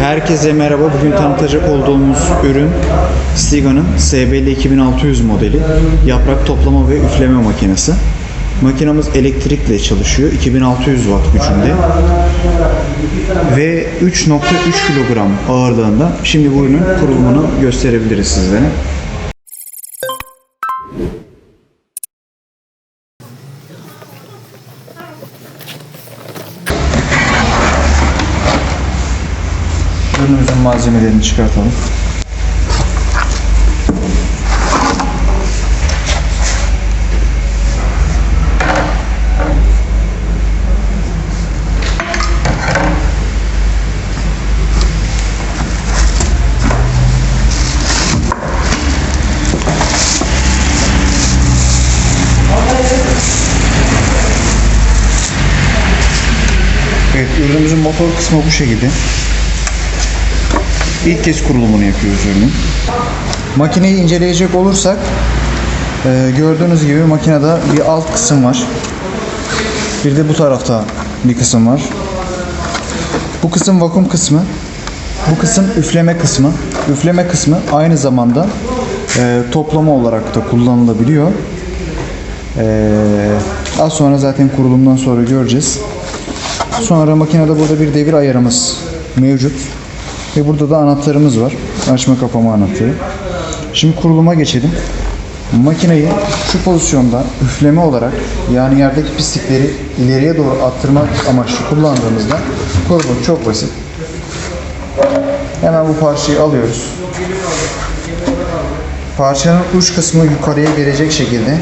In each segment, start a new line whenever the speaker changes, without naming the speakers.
Herkese merhaba. Bugün tanıtacak olduğumuz ürün Stiga'nın SBL 2600 modeli yaprak toplama ve üfleme makinesi. Makinamız elektrikle çalışıyor. 2600 watt gücünde. Ve 3.3 kilogram ağırlığında. Şimdi bu ürünün kurulumunu gösterebiliriz sizlere. Ürünümüzün malzemelerini çıkartalım. Evet, ürünümüzün motor kısmı bu şekilde. İlk kez kurulumunu yapıyoruz ürünün. Makineyi inceleyecek olursak e, gördüğünüz gibi makinede bir alt kısım var. Bir de bu tarafta bir kısım var. Bu kısım vakum kısmı. Bu kısım üfleme kısmı. Üfleme kısmı aynı zamanda e, toplama olarak da kullanılabiliyor. E, az sonra zaten kurulumdan sonra göreceğiz. Sonra makinede burada bir devir ayarımız mevcut. Ve burada da anahtarımız var. Açma kapama anahtarı. Şimdi kuruluma geçelim. Makineyi şu pozisyonda üfleme olarak yani yerdeki pislikleri ileriye doğru attırmak amaçlı kullandığımızda kurulum çok basit. Hemen bu parçayı alıyoruz. Parçanın uç kısmı yukarıya gelecek şekilde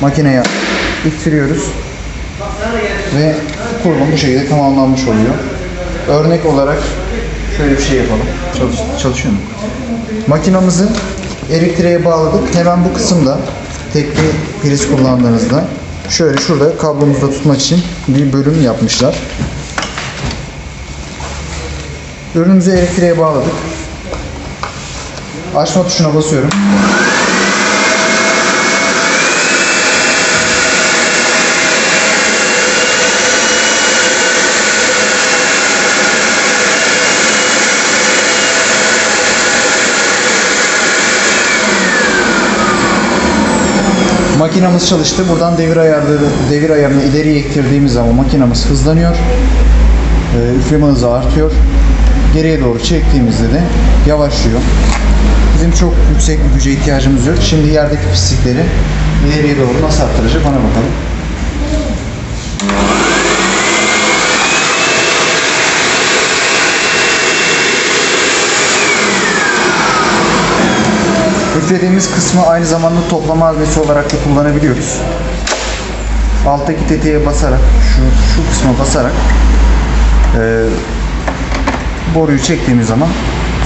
makineye ittiriyoruz ve kurulum bu şekilde tamamlanmış oluyor. Örnek olarak şöyle bir şey yapalım. Çalış, çalışıyor mu? Makinamızı elektriğe bağladık. Hemen bu kısımda tekli priz kullandığınızda şöyle şurada kablomuzda tutmak için bir bölüm yapmışlar. Ürünümüzü elektriğe bağladık. Açma tuşuna basıyorum. Makinamız çalıştı. Buradan devir ayarları, devir ayarını ileriye ittirdiğimiz zaman makinamız hızlanıyor. Ee, üfleme hızı artıyor. Geriye doğru çektiğimizde de yavaşlıyor. Bizim çok yüksek bir güce ihtiyacımız yok. Şimdi yerdeki pislikleri ileriye doğru nasıl arttıracak ona bakalım. Üflediğimiz kısmı aynı zamanda toplama haznesi olarak da kullanabiliyoruz. Alttaki tetiğe basarak, şu, şu kısma basarak e, boruyu çektiğimiz zaman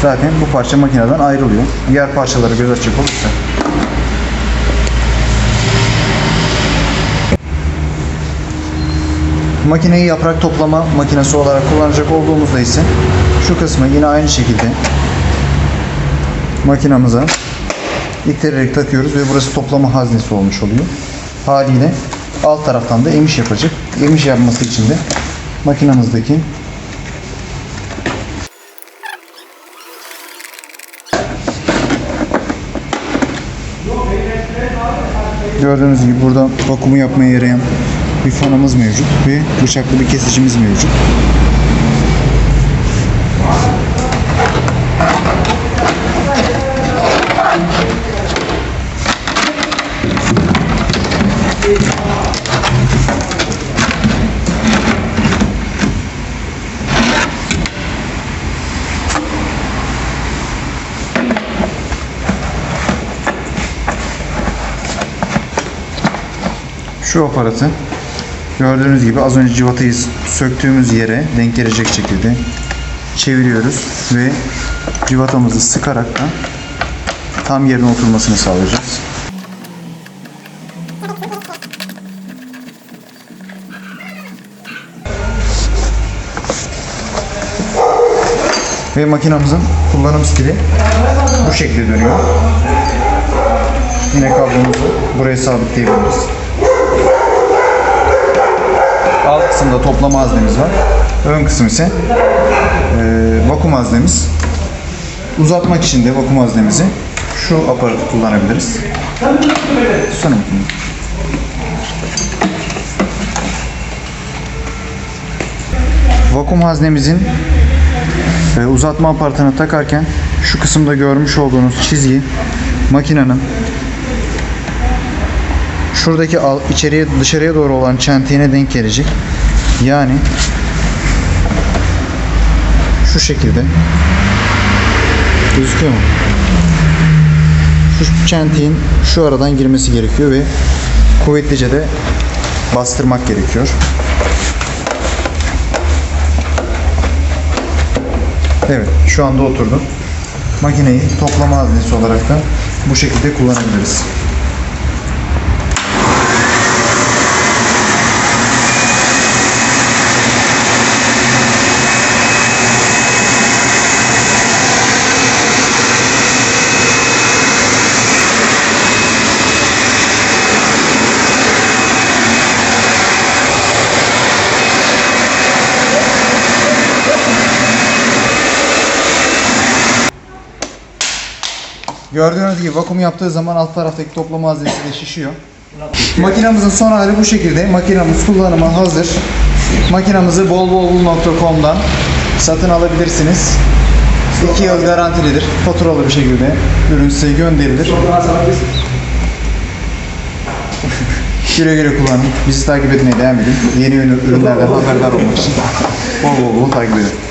zaten bu parça makineden ayrılıyor. Diğer parçalara göz açacak olursa Makineyi yaprak toplama makinesi olarak kullanacak olduğumuzda ise şu kısmı yine aynı şekilde makinamıza ittirerek takıyoruz ve burası toplama haznesi olmuş oluyor. Haliyle alt taraftan da emiş yapacak. Emiş yapması için de makinamızdaki Gördüğünüz gibi burada vakumu yapmaya yarayan bir fanımız mevcut ve bıçaklı bir kesicimiz mevcut. Şu aparatı gördüğünüz gibi az önce civatayı söktüğümüz yere denk gelecek şekilde çeviriyoruz ve civatamızı sıkarak da tam yerine oturmasını sağlayacağız. Ve makinamızın kullanım stili bu şekilde dönüyor. Yine kablomuzu buraya sabitleyebiliriz. Alt kısımda toplama haznemiz var. Ön kısım ise e, vakum haznemiz. Uzatmak için de vakum haznemizi şu aparatı kullanabiliriz. Bakayım. Vakum haznemizin e, uzatma aparatını takarken şu kısımda görmüş olduğunuz çizgi makinenin şuradaki içeriye dışarıya doğru olan çentiğine denk gelecek. Yani şu şekilde gözüküyor mu? Şu çentiğin şu aradan girmesi gerekiyor ve kuvvetlice de bastırmak gerekiyor. Evet, şu anda oturdu. Makineyi toplama haznesi olarak da bu şekilde kullanabiliriz. Gördüğünüz gibi vakum yaptığı zaman alt taraftaki toplama haznesi de şişiyor. Makinamızın son hali bu şekilde. Makinamız kullanıma hazır. Makinamızı bolbolbul.com'dan satın alabilirsiniz. 2 yıl garantilidir. Faturalı bir şekilde ürün size gönderilir. Güle güle kullanın. Bizi takip etmeye devam edin. Yeni ürünlerden haberdar olmak için bol bol bol takip edin.